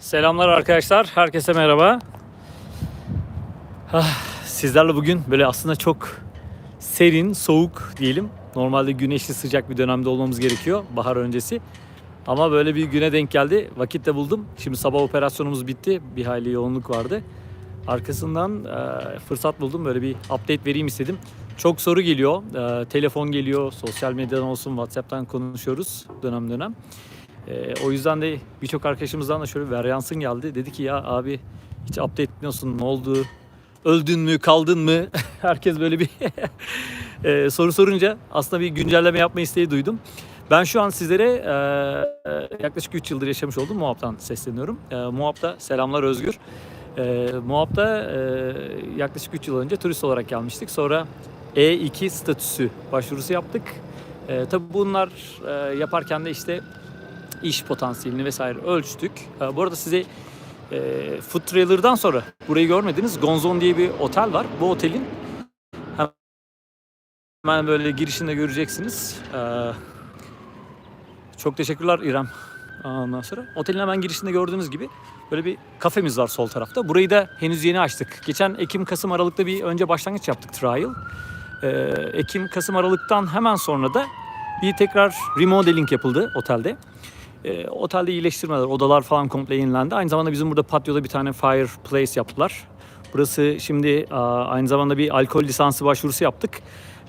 Selamlar arkadaşlar. Herkese merhaba. Ah, Sizlerle bugün böyle aslında çok serin, soğuk diyelim. Normalde güneşli sıcak bir dönemde olmamız gerekiyor bahar öncesi. Ama böyle bir güne denk geldi. Vakit de buldum. Şimdi sabah operasyonumuz bitti. Bir hayli yoğunluk vardı. Arkasından e, fırsat buldum. Böyle bir update vereyim istedim. Çok soru geliyor. E, telefon geliyor. Sosyal medyadan olsun WhatsApp'tan konuşuyoruz dönem dönem. Ee, o yüzden de birçok arkadaşımızdan da şöyle varyansın geldi. Dedi ki ya abi hiç update etmiyorsun ne oldu? Öldün mü kaldın mı? Herkes böyle bir e, soru sorunca aslında bir güncelleme yapma isteği duydum. Ben şu an sizlere e, e, yaklaşık 3 yıldır yaşamış olduğum Muhab'tan sesleniyorum. E, Muhab'da selamlar Özgür. E, Muhab'da e, yaklaşık 3 yıl önce turist olarak gelmiştik. Sonra E2 statüsü başvurusu yaptık. E, tabii bunlar e, yaparken de işte iş potansiyelini vesaire ölçtük. E, bu arada size e, Food Trailer'dan sonra burayı görmediniz. Gonzon diye bir otel var. Bu otelin hemen böyle girişinde göreceksiniz. E, çok teşekkürler İrem. Ondan sonra otelin hemen girişinde gördüğünüz gibi böyle bir kafemiz var sol tarafta. Burayı da henüz yeni açtık. Geçen Ekim, Kasım, Aralık'ta bir önce başlangıç yaptık trial. E, Ekim, Kasım, Aralık'tan hemen sonra da bir tekrar remodeling yapıldı otelde. E, otelde iyileştirmeler, odalar falan komple yenilendi. Aynı zamanda bizim burada patioda bir tane fireplace yaptılar. Burası şimdi a, aynı zamanda bir alkol lisansı başvurusu yaptık.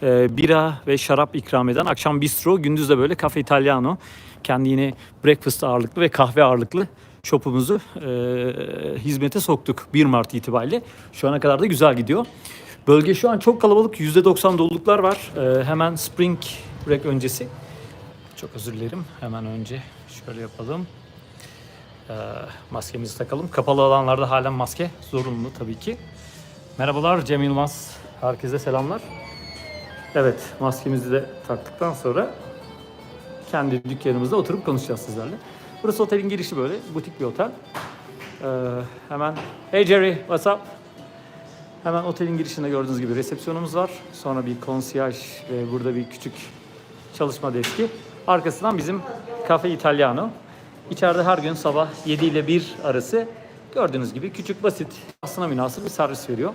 E, bira ve şarap ikram eden akşam bistro, gündüz de böyle cafe italiano. Kendi yine breakfast ağırlıklı ve kahve ağırlıklı shopumuzu e, hizmete soktuk 1 Mart itibariyle. Şu ana kadar da güzel gidiyor. Bölge şu an çok kalabalık. %90 doluluklar var. E, hemen spring break öncesi. Çok özür dilerim. Hemen önce şöyle yapalım. Ee, maskemizi takalım. Kapalı alanlarda halen maske zorunlu tabii ki. Merhabalar Cem Yılmaz. Herkese selamlar. Evet maskemizi de taktıktan sonra kendi dükkanımızda oturup konuşacağız sizlerle. Burası otelin girişi böyle. Butik bir otel. Ee, hemen Hey Jerry, what's up? Hemen otelin girişinde gördüğünüz gibi resepsiyonumuz var. Sonra bir konsiyaj ve burada bir küçük çalışma deski. Arkasından bizim Cafe Italiano. İçeride her gün sabah 7 ile 1 arası gördüğünüz gibi küçük basit aslına münasır bir servis veriyor.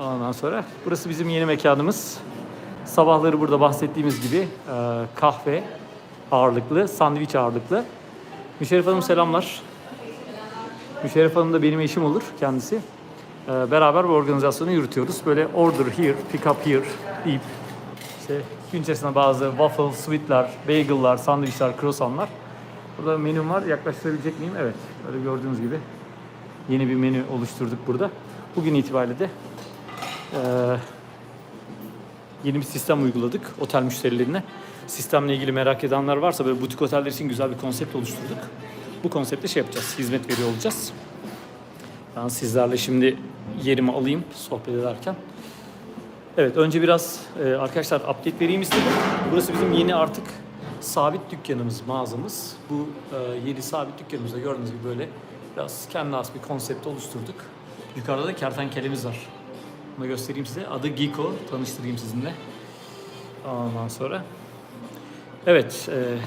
Ondan sonra burası bizim yeni mekanımız. Sabahları burada bahsettiğimiz gibi e, kahve ağırlıklı, sandviç ağırlıklı. Müşerref Hanım selamlar. Müşerref Hanım da benim eşim olur kendisi. Ee, beraber bu organizasyonu yürütüyoruz. Böyle order here, pick up here deyip işte gün içerisinde bazı waffle, sweetler, bagel'lar, sandviçler, croissantlar. Burada menüm var. Yaklaştırabilecek miyim? Evet. Böyle gördüğünüz gibi yeni bir menü oluşturduk burada. Bugün itibariyle de eee, yeni bir sistem uyguladık otel müşterilerine. Sistemle ilgili merak edenler varsa böyle butik oteller için güzel bir konsept oluşturduk. Bu konsepte şey yapacağız, hizmet veriyor olacağız. Ben sizlerle şimdi yerimi alayım sohbet ederken. Evet önce biraz e, arkadaşlar update vereyim istedim. Burası bizim yeni artık sabit dükkanımız, mağazamız. Bu e, yeni sabit dükkanımızda gördüğünüz gibi böyle biraz kendine has bir konsept oluşturduk. Yukarıda da kertenkelemiz var. Bunu göstereyim size. Adı Giko. Tanıştırayım sizinle. Ondan sonra. Evet. E,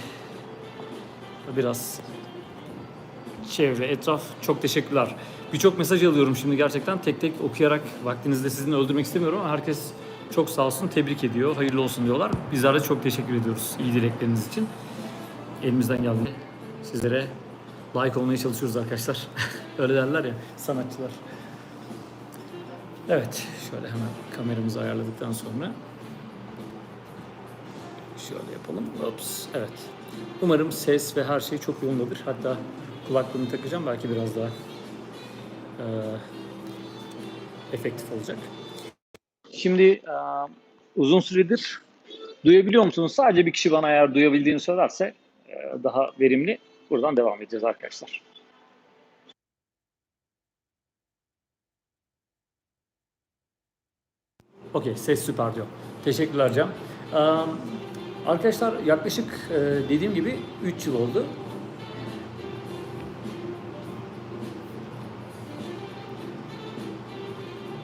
biraz çevre, etraf çok teşekkürler. Birçok mesaj alıyorum şimdi gerçekten tek tek okuyarak vaktinizi de sizin öldürmek istemiyorum ama herkes çok sağ olsun, tebrik ediyor, hayırlı olsun diyorlar. Bizler de çok teşekkür ediyoruz iyi dilekleriniz için. Elimizden geldiğince sizlere like olmaya çalışıyoruz arkadaşlar. Öyle derler ya sanatçılar. Evet, şöyle hemen kameramızı ayarladıktan sonra Şöyle yapalım. Ops. Evet. Umarım ses ve her şey çok yolundadır. Hatta kulaklığımı takacağım. Belki biraz daha e, efektif olacak. Şimdi e, uzun süredir duyabiliyor musunuz? Sadece bir kişi bana eğer duyabildiğini söylerse e, daha verimli. Buradan devam edeceğiz arkadaşlar. Okey, ses süper diyor. Teşekkürler Cem. Ee, arkadaşlar yaklaşık e, dediğim gibi 3 yıl oldu.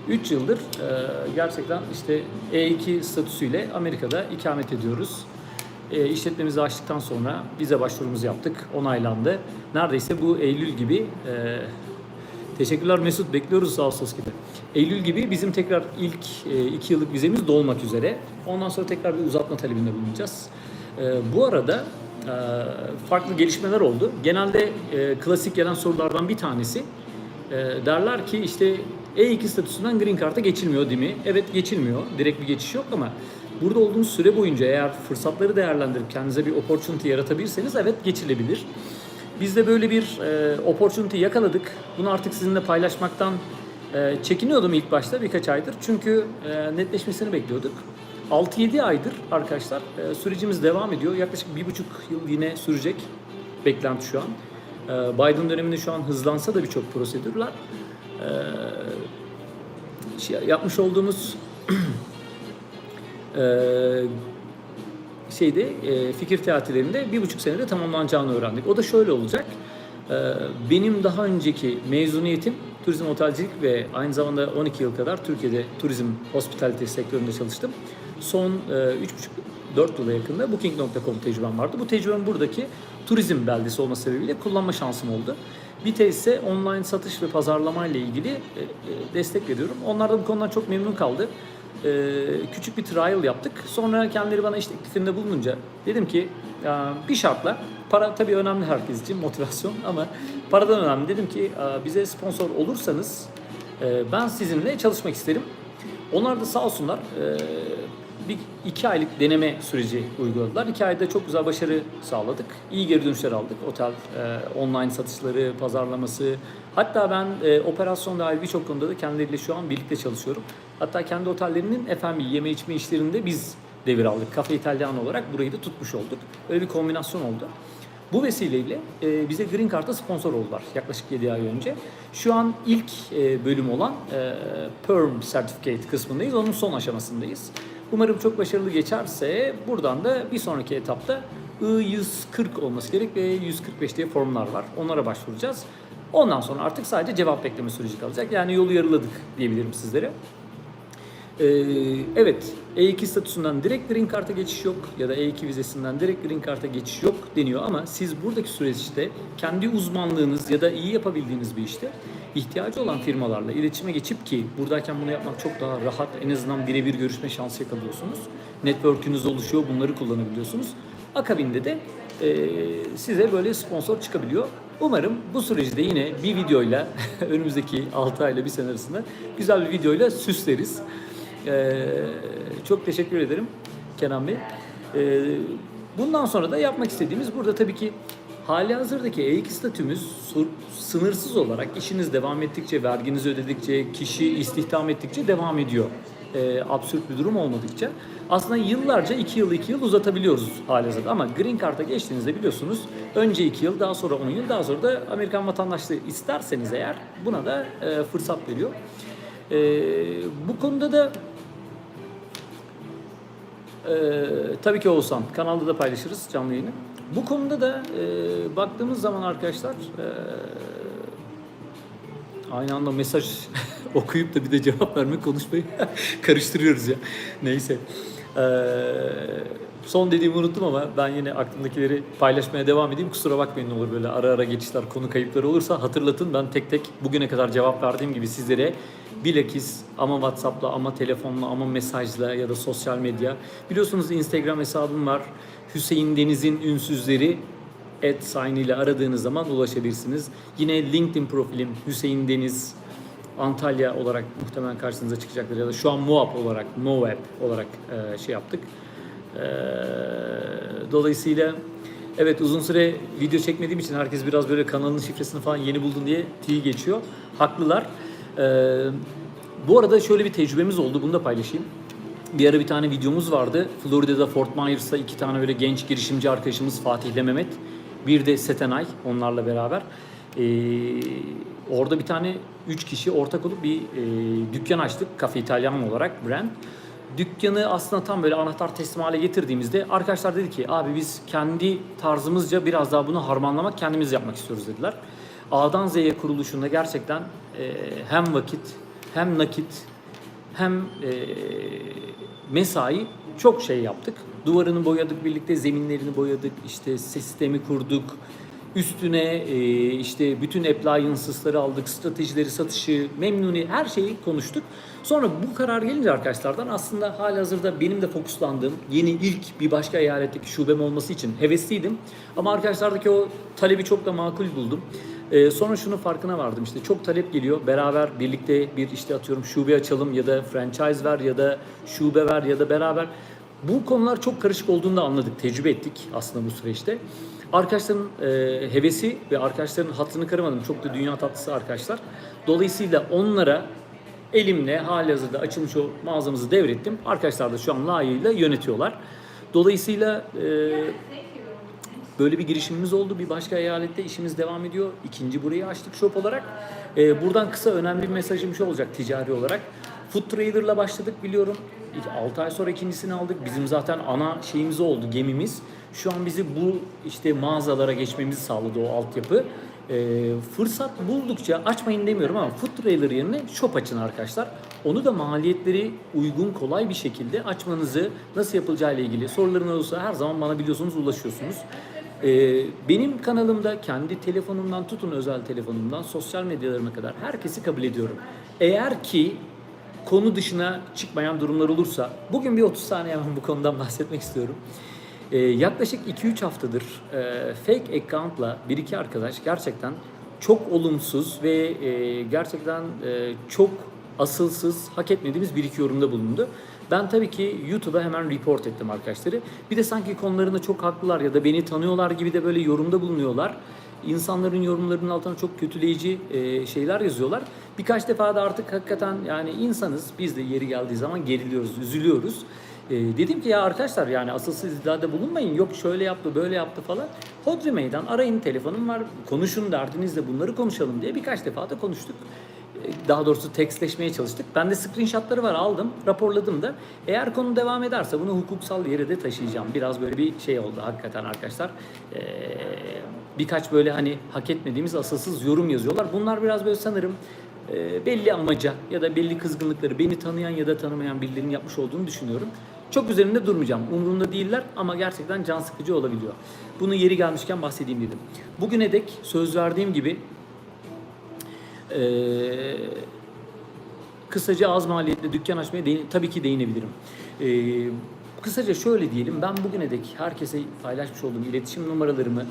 Üç yıldır e, gerçekten işte E2 statüsüyle Amerika'da ikamet ediyoruz. E, işletmemizi açtıktan sonra vize başvurumuzu yaptık. Onaylandı. Neredeyse bu Eylül gibi e, Teşekkürler Mesut. Bekliyoruz Ağustos gibi. Eylül gibi bizim tekrar ilk e, iki yıllık vizemiz dolmak üzere. Ondan sonra tekrar bir uzatma talebinde bulunacağız. E, bu arada e, farklı gelişmeler oldu. Genelde e, klasik gelen sorulardan bir tanesi e, derler ki işte E2 statüsünden Green Card'a geçilmiyor değil mi? Evet geçilmiyor. Direkt bir geçiş yok ama burada olduğunuz süre boyunca eğer fırsatları değerlendirip kendinize bir opportunity yaratabilirseniz evet geçilebilir. Biz de böyle bir e, opportunity yakaladık. Bunu artık sizinle paylaşmaktan e, çekiniyordum ilk başta birkaç aydır. Çünkü e, netleşmesini bekliyorduk. 6-7 aydır arkadaşlar e, sürecimiz devam ediyor. Yaklaşık bir buçuk yıl yine sürecek beklenti şu an. E, Biden döneminde şu an hızlansa da birçok prosedürler. E, yapmış olduğumuz e, şeyde e, fikir teatilerinde bir buçuk senede tamamlanacağını öğrendik. O da şöyle olacak. Benim daha önceki mezuniyetim turizm otelcilik ve aynı zamanda 12 yıl kadar Türkiye'de turizm hospitality sektöründe çalıştım. Son e, 3,5-4 yıla yakında Booking.com tecrübem vardı. Bu tecrübem buradaki turizm beldesi olması sebebiyle kullanma şansım oldu. Bir tesise online satış ve pazarlama ile ilgili e, e, destek veriyorum. Onlar da bu konudan çok memnun kaldı. E, küçük bir trial yaptık. Sonra kendileri bana iş teklifinde bulununca dedim ki "Ya, bir şartla para tabii önemli herkes için motivasyon ama paradan önemli. Dedim ki "Aa, bize sponsor olursanız ben sizinle çalışmak isterim. Onlar da sağ olsunlar bir iki aylık deneme süreci uyguladılar. İki ayda çok güzel başarı sağladık. İyi geri dönüşler aldık. Otel, e, online satışları, pazarlaması. Hatta ben e, operasyon dahil birçok konuda da kendileriyle şu an birlikte çalışıyorum. Hatta kendi otellerinin F&B, yeme içme işlerinde biz devir aldık. Cafe Italiano olarak burayı da tutmuş olduk. Öyle bir kombinasyon oldu. Bu vesileyle e, bize Green Card'a sponsor oldular yaklaşık 7 ay önce. Şu an ilk e, bölüm olan e, Perm Certificate kısmındayız. Onun son aşamasındayız. Umarım çok başarılı geçerse buradan da bir sonraki etapta I-140 olması gerek ve 145 diye formlar var. Onlara başvuracağız. Ondan sonra artık sadece cevap bekleme süreci kalacak. Yani yolu yarıladık diyebilirim sizlere. Ee, evet, E2 statüsünden direkt Green Card'a geçiş yok ya da E2 vizesinden direkt Green Card'a geçiş yok deniyor ama siz buradaki süreçte kendi uzmanlığınız ya da iyi yapabildiğiniz bir işte ihtiyacı olan firmalarla iletişime geçip ki buradayken bunu yapmak çok daha rahat en azından birebir görüşme şansı yakalıyorsunuz. Network'ünüz oluşuyor, bunları kullanabiliyorsunuz. Akabinde de e, size böyle sponsor çıkabiliyor. Umarım bu süreci de yine bir videoyla önümüzdeki 6 ayla bir sene arasında güzel bir videoyla süsleriz. Ee, çok teşekkür ederim Kenan Bey. Ee, bundan sonra da yapmak istediğimiz burada tabii ki hali hazırdaki E2 statümüz sınırsız olarak işiniz devam ettikçe, verginizi ödedikçe, kişi istihdam ettikçe devam ediyor. Ee, absürt bir durum olmadıkça. Aslında yıllarca 2 yıl 2 yıl uzatabiliyoruz hali hazırda ama Green Card'a geçtiğinizde biliyorsunuz önce 2 yıl daha sonra 10 yıl daha sonra da Amerikan vatandaşlığı isterseniz eğer buna da e, fırsat veriyor. Ee, bu konuda da ee, tabii ki Oğuzhan. Kanalda da paylaşırız canlı yayını. Bu konuda da e, baktığımız zaman arkadaşlar e, aynı anda mesaj okuyup da bir de cevap verme konuşmayı karıştırıyoruz ya. Neyse. Ee, son dediğimi unuttum ama ben yine aklımdakileri paylaşmaya devam edeyim. Kusura bakmayın olur böyle ara ara geçişler, konu kayıpları olursa hatırlatın. Ben tek tek bugüne kadar cevap verdiğim gibi sizlere bilakis ama WhatsApp'la ama telefonla ama mesajla ya da sosyal medya. Biliyorsunuz Instagram hesabım var. Hüseyin Deniz'in ünsüzleri et sign ile aradığınız zaman ulaşabilirsiniz. Yine LinkedIn profilim Hüseyin Deniz Antalya olarak muhtemelen karşınıza çıkacaktır ya da şu an Muap olarak, Moab olarak e, şey yaptık. E, dolayısıyla evet uzun süre video çekmediğim için herkes biraz böyle kanalın şifresini falan yeni buldun diye T geçiyor. Haklılar. E, bu arada şöyle bir tecrübemiz oldu. Bunu da paylaşayım. Bir ara bir tane videomuz vardı. Florida'da Fort Myers'ta iki tane öyle genç girişimci arkadaşımız Fatih ile Mehmet. Bir de Setenay onlarla beraber. Ee, orada bir tane üç kişi ortak olup bir e, dükkan açtık. Cafe Italiano olarak brand. Dükkanı aslında tam böyle anahtar teslim hale getirdiğimizde arkadaşlar dedi ki abi biz kendi tarzımızca biraz daha bunu harmanlamak kendimiz yapmak istiyoruz dediler. A'dan Z'ye kuruluşunda gerçekten e, hem vakit hem nakit hem e, mesai çok şey yaptık. Duvarını boyadık birlikte, zeminlerini boyadık, işte sistemi kurduk. Üstüne e, işte bütün appliances'ları aldık, stratejileri, satışı, memnuni her şeyi konuştuk. Sonra bu karar gelince arkadaşlardan aslında halihazırda benim de fokuslandığım yeni ilk bir başka eyaletteki şubem olması için hevesliydim. Ama arkadaşlardaki o talebi çok da makul buldum. Ee, sonra şunun farkına vardım işte çok talep geliyor beraber birlikte bir işte atıyorum şube açalım ya da franchise ver ya da şube ver ya da beraber bu konular çok karışık olduğunu da anladık tecrübe ettik aslında bu süreçte. Arkadaşların e, hevesi ve arkadaşların hatırını kıramadım çok da dünya tatlısı arkadaşlar. Dolayısıyla onlara elimle halihazırda açılmış o mağazamızı devrettim. Arkadaşlar da şu an layığıyla yönetiyorlar. Dolayısıyla e, Böyle bir girişimimiz oldu. Bir başka eyalette işimiz devam ediyor. İkinci burayı açtık shop olarak. Ee, buradan kısa önemli bir mesajım şu olacak ticari olarak. Food Trader'la başladık biliyorum. 6 ay sonra ikincisini aldık. Bizim zaten ana şeyimiz oldu, gemimiz. Şu an bizi bu işte mağazalara geçmemizi sağladı o altyapı. Ee, fırsat buldukça açmayın demiyorum ama Food Trailer yerine shop açın arkadaşlar. Onu da maliyetleri uygun, kolay bir şekilde açmanızı nasıl yapacağı ile ilgili sorularınız olursa her zaman bana biliyorsunuz ulaşıyorsunuz. Ee, benim kanalımda kendi telefonumdan tutun özel telefonumdan sosyal medyalarıma kadar herkesi kabul ediyorum. Eğer ki konu dışına çıkmayan durumlar olursa bugün bir 30 saniye hemen bu konudan bahsetmek istiyorum. Ee, yaklaşık 2-3 haftadır e, fake account'la bir iki arkadaş gerçekten çok olumsuz ve e, gerçekten e, çok asılsız, hak etmediğimiz bir iki yorumda bulundu. Ben tabii ki YouTube'a hemen report ettim arkadaşları. Bir de sanki konularında çok haklılar ya da beni tanıyorlar gibi de böyle yorumda bulunuyorlar. İnsanların yorumlarının altına çok kötüleyici e, şeyler yazıyorlar. Birkaç defa da artık hakikaten yani insanız. Biz de yeri geldiği zaman geriliyoruz, üzülüyoruz. E, dedim ki ya arkadaşlar yani asılsız iddiada bulunmayın. Yok şöyle yaptı, böyle yaptı falan. Hodri meydan arayın telefonum var. Konuşun derdinizle bunları konuşalım diye birkaç defa da konuştuk daha doğrusu tekstleşmeye çalıştık. Ben de screenshotları var aldım, raporladım da. Eğer konu devam ederse bunu hukuksal yere de taşıyacağım. Biraz böyle bir şey oldu hakikaten arkadaşlar. Ee, birkaç böyle hani hak etmediğimiz asılsız yorum yazıyorlar. Bunlar biraz böyle sanırım e, belli amaca ya da belli kızgınlıkları beni tanıyan ya da tanımayan birilerinin yapmış olduğunu düşünüyorum. Çok üzerinde durmayacağım. Umurumda değiller ama gerçekten can sıkıcı olabiliyor. Bunu yeri gelmişken bahsedeyim dedim. Bugüne dek söz verdiğim gibi ee, kısaca az maliyetle dükkan açmaya değin, tabii ki değinebilirim. Ee, kısaca şöyle diyelim, ben bugüne dek herkese paylaşmış olduğum iletişim numaralarımı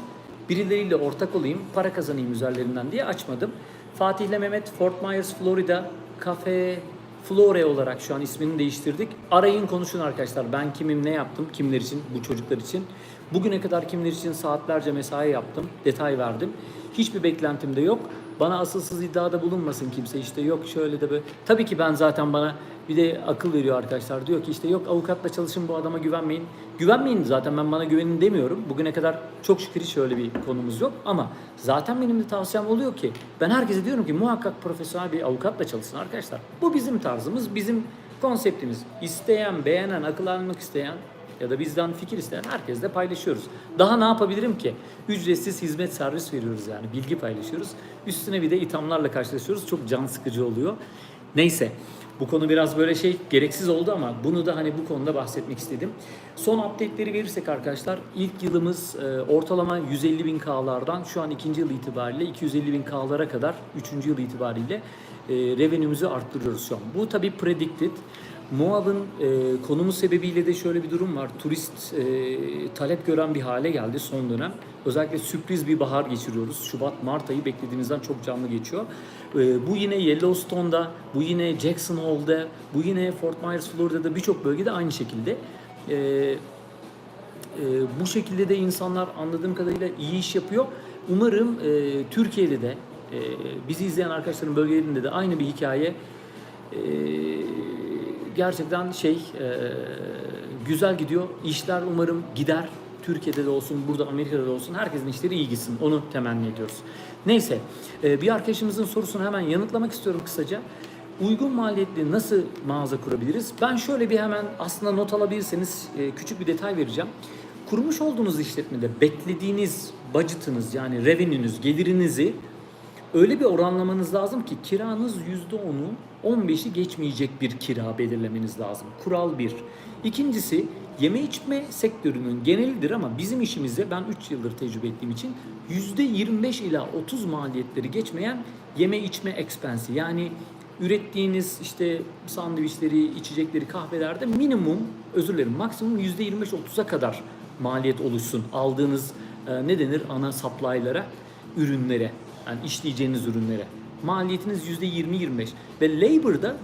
birileriyle ortak olayım, para kazanayım üzerlerinden diye açmadım. Fatih ile Mehmet Fort Myers, Florida, Cafe Flore olarak şu an ismini değiştirdik. Arayın konuşun arkadaşlar. Ben kimim, ne yaptım, kimler için, bu çocuklar için. Bugüne kadar kimler için saatlerce mesai yaptım, detay verdim. Hiçbir beklentim de yok. Bana asılsız iddiada bulunmasın kimse işte yok şöyle de böyle. Tabii ki ben zaten bana bir de akıl veriyor arkadaşlar. Diyor ki işte yok avukatla çalışın bu adama güvenmeyin. Güvenmeyin zaten ben bana güvenin demiyorum. Bugüne kadar çok şükür hiç öyle bir konumuz yok. Ama zaten benim de tavsiyem oluyor ki ben herkese diyorum ki muhakkak profesyonel bir avukatla çalışsın arkadaşlar. Bu bizim tarzımız, bizim konseptimiz. İsteyen, beğenen, akıl almak isteyen ya da bizden fikir isteyen herkesle paylaşıyoruz. Daha ne yapabilirim ki? Ücretsiz hizmet servis veriyoruz yani bilgi paylaşıyoruz. Üstüne bir de ithamlarla karşılaşıyoruz. Çok can sıkıcı oluyor. Neyse bu konu biraz böyle şey gereksiz oldu ama bunu da hani bu konuda bahsetmek istedim. Son update'leri verirsek arkadaşlar ilk yılımız e, ortalama 150 bin K'lardan şu an ikinci yıl itibariyle 250 bin K'lara kadar üçüncü yıl itibariyle e, revenue'mizi arttırıyoruz şu an. Bu tabii predicted. Moab'ın e, konumu sebebiyle de şöyle bir durum var. Turist e, talep gören bir hale geldi son dönem. Özellikle sürpriz bir bahar geçiriyoruz. Şubat, Mart ayı beklediğimizden çok canlı geçiyor. E, bu yine Yellowstone'da, bu yine Jackson Hole'da, bu yine Fort Myers, Florida'da birçok bölgede aynı şekilde. E, e, bu şekilde de insanlar anladığım kadarıyla iyi iş yapıyor. Umarım e, Türkiye'de de e, bizi izleyen arkadaşların bölgelerinde de aynı bir hikaye e, gerçekten şey e, güzel gidiyor. İşler umarım gider. Türkiye'de de olsun, burada Amerika'da da olsun herkesin işleri iyi gitsin. Onu temenni ediyoruz. Neyse, e, bir arkadaşımızın sorusunu hemen yanıtlamak istiyorum kısaca. Uygun maliyetli nasıl mağaza kurabiliriz? Ben şöyle bir hemen aslında not alabilirseniz e, küçük bir detay vereceğim. Kurmuş olduğunuz işletmede beklediğiniz budgetınız yani revenue'nüz, gelirinizi öyle bir oranlamanız lazım ki kiranız %10'u 15'i geçmeyecek bir kira belirlemeniz lazım. Kural bir. İkincisi yeme içme sektörünün genelidir ama bizim işimizde ben 3 yıldır tecrübe ettiğim için %25 ila 30 maliyetleri geçmeyen yeme içme expense'i yani ürettiğiniz işte sandviçleri, içecekleri, kahvelerde minimum özür dilerim maksimum %25-30'a kadar maliyet oluşsun. Aldığınız e, ne denir ana supply'lara, ürünlere, yani işleyeceğiniz ürünlere. Maliyetiniz %20-25 ve labor'da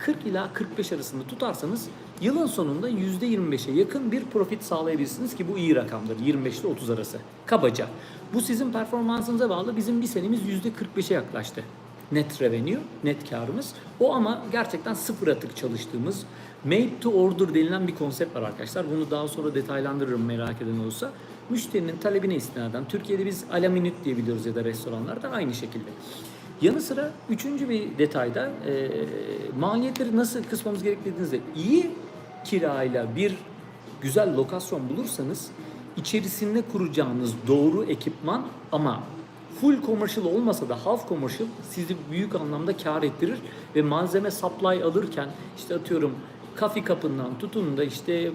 %40 ila 45 arasında tutarsanız yılın sonunda %25'e yakın bir profit sağlayabilirsiniz ki bu iyi rakamdır. 25 ile 30 arası. Kabaca. Bu sizin performansınıza bağlı. Bizim bir senemiz %45'e yaklaştı net revenue, net karımız. O ama gerçekten sıfır atık çalıştığımız made to order denilen bir konsept var arkadaşlar. Bunu daha sonra detaylandırırım merak eden olursa. Müşterinin talebine istinaden Türkiye'de biz alaminüt diye biliyoruz ya da restoranlarda aynı şekilde. Yanı sıra üçüncü bir detayda e, maliyetleri nasıl kısmamız gerektiğinizde iyi kirayla bir güzel lokasyon bulursanız içerisinde kuracağınız doğru ekipman ama full commercial olmasa da half commercial sizi büyük anlamda kar ettirir ve malzeme supply alırken işte atıyorum kafe kapından tutun da işte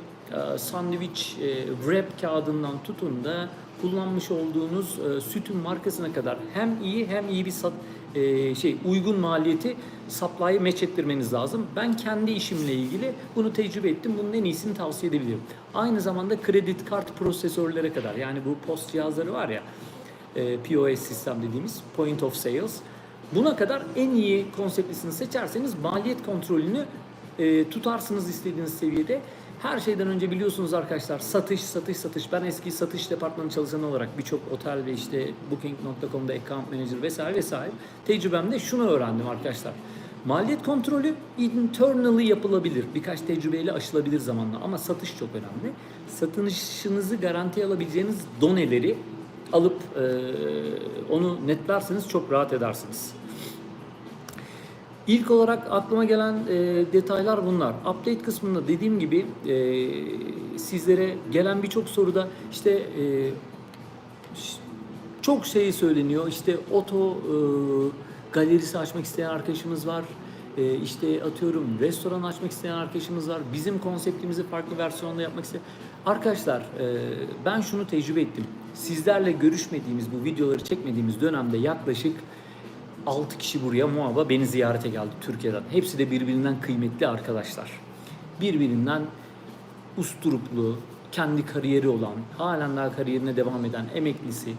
sandviç e, wrap kağıdından tutun da kullanmış olduğunuz e, sütün markasına kadar hem iyi hem iyi bir sat, e, şey uygun maliyeti supply'ı match ettirmeniz lazım. Ben kendi işimle ilgili bunu tecrübe ettim. Bunun en iyisini tavsiye edebilirim. Aynı zamanda kredi kart prosesörlere kadar yani bu post cihazları var ya POS sistem dediğimiz point of sales. Buna kadar en iyi konseptlisini seçerseniz maliyet kontrolünü tutarsınız istediğiniz seviyede. Her şeyden önce biliyorsunuz arkadaşlar satış, satış, satış. Ben eski satış departmanı çalışanı olarak birçok otel ve işte Booking.com'da account manager vesaire vesaire tecrübemde şunu öğrendim arkadaşlar. Maliyet kontrolü internally yapılabilir. Birkaç tecrübeyle aşılabilir zamanla ama satış çok önemli. Satışınızı garantiye alabileceğiniz doneleri alıp e, onu netlerseniz çok rahat edersiniz. İlk olarak aklıma gelen e, detaylar bunlar. Update kısmında dediğim gibi e, sizlere gelen birçok soruda işte e, çok şey söyleniyor. İşte oto e, galerisi açmak isteyen arkadaşımız var. E, işte atıyorum restoran açmak isteyen arkadaşımız var. Bizim konseptimizi farklı versiyonda yapmak isteyen. Arkadaşlar e, ben şunu tecrübe ettim. Sizlerle görüşmediğimiz bu videoları çekmediğimiz dönemde yaklaşık 6 kişi buraya muhaba beni ziyarete geldi Türkiye'den. Hepsi de birbirinden kıymetli arkadaşlar. Birbirinden usturuplu, kendi kariyeri olan, halen daha kariyerine devam eden emeklisi.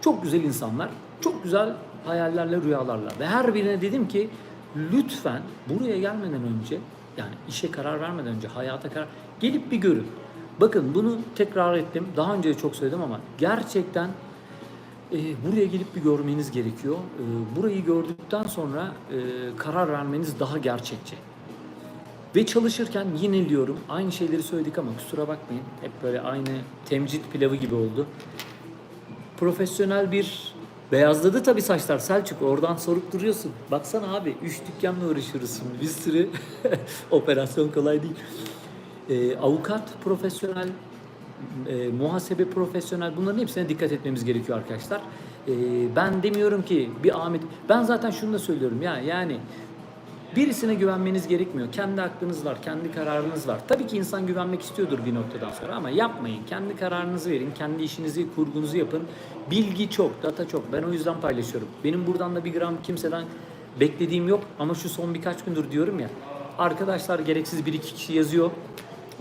Çok güzel insanlar, çok güzel hayallerle, rüyalarla. Ve her birine dedim ki lütfen buraya gelmeden önce, yani işe karar vermeden önce, hayata karar, gelip bir görün. Bakın bunu tekrar ettim. Daha önce de çok söyledim ama gerçekten e, buraya gelip bir görmeniz gerekiyor. E, burayı gördükten sonra e, karar vermeniz daha gerçekçi. Ve çalışırken yine diyorum aynı şeyleri söyledik ama kusura bakmayın. Hep böyle aynı temcit pilavı gibi oldu. Profesyonel bir beyazladı tabii saçlar Selçuk oradan sorup duruyorsun. Baksana abi 3 dükkanla uğraşıyoruz şimdi bir sürü operasyon kolay değil. E, avukat profesyonel, e, muhasebe profesyonel bunların hepsine dikkat etmemiz gerekiyor arkadaşlar. E, ben demiyorum ki bir Ahmet, ben zaten şunu da söylüyorum ya yani birisine güvenmeniz gerekmiyor. Kendi aklınız var, kendi kararınız var. Tabii ki insan güvenmek istiyordur bir noktadan sonra ama yapmayın. Kendi kararınızı verin, kendi işinizi, kurgunuzu yapın. Bilgi çok, data çok. Ben o yüzden paylaşıyorum. Benim buradan da bir gram kimseden beklediğim yok ama şu son birkaç gündür diyorum ya. Arkadaşlar gereksiz bir iki kişi yazıyor.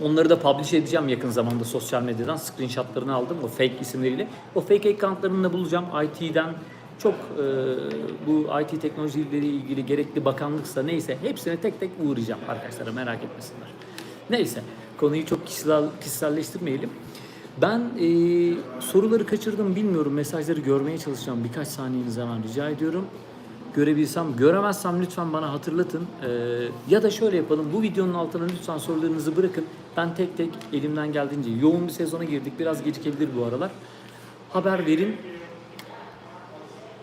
Onları da publish edeceğim yakın zamanda sosyal medyadan. Screenshotlarını aldım o fake isimleriyle. O fake accountlarını da bulacağım. IT'den çok e, bu IT teknolojileriyle ilgili gerekli bakanlıksa neyse hepsine tek tek uğrayacağım arkadaşlara merak etmesinler. Neyse konuyu çok kişisel, kişiselleştirmeyelim. Ben e, soruları kaçırdım bilmiyorum. Mesajları görmeye çalışacağım. Birkaç saniyenizi hemen rica ediyorum görebilsem, göremezsem lütfen bana hatırlatın. Ee, ya da şöyle yapalım, bu videonun altına lütfen sorularınızı bırakın. Ben tek tek elimden geldiğince, yoğun bir sezona girdik, biraz gecikebilir bu aralar. Haber verin.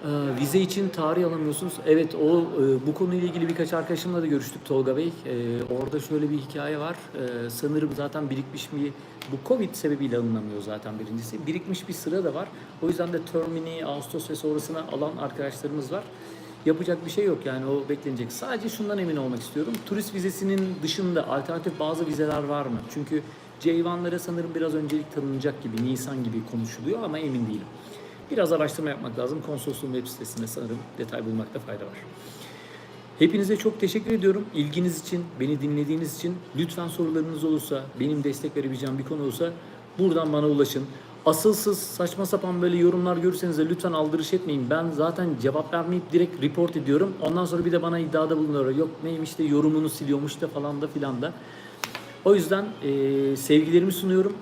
Ee, vize için tarih alamıyorsunuz. Evet o e, bu konuyla ilgili birkaç arkadaşımla da görüştük Tolga Bey. Ee, orada şöyle bir hikaye var. Ee, sanırım zaten birikmiş bir bu Covid sebebiyle alınamıyor zaten birincisi. Birikmiş bir sıra da var. O yüzden de termini, Ağustos ve sonrasına alan arkadaşlarımız var. Yapacak bir şey yok yani o beklenecek. Sadece şundan emin olmak istiyorum. Turist vizesinin dışında alternatif bazı vizeler var mı? Çünkü C1'lara sanırım biraz öncelik tanınacak gibi, Nisan gibi konuşuluyor ama emin değilim. Biraz araştırma yapmak lazım. Konsolosluğun web sitesinde sanırım detay bulmakta fayda var. Hepinize çok teşekkür ediyorum. İlginiz için, beni dinlediğiniz için. Lütfen sorularınız olursa, benim destek verebileceğim bir konu olursa buradan bana ulaşın. Asılsız, saçma sapan böyle yorumlar görürseniz de lütfen aldırış etmeyin. Ben zaten cevap vermeyip direkt report ediyorum. Ondan sonra bir de bana iddiada bulunuyorlar. Yok neymiş de yorumunu siliyormuş da falan da filan da. O yüzden eee, sevgilerimi sunuyorum.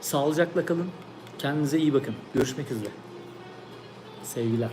Sağlıcakla kalın. Kendinize iyi bakın. Görüşmek üzere. Sevgiler.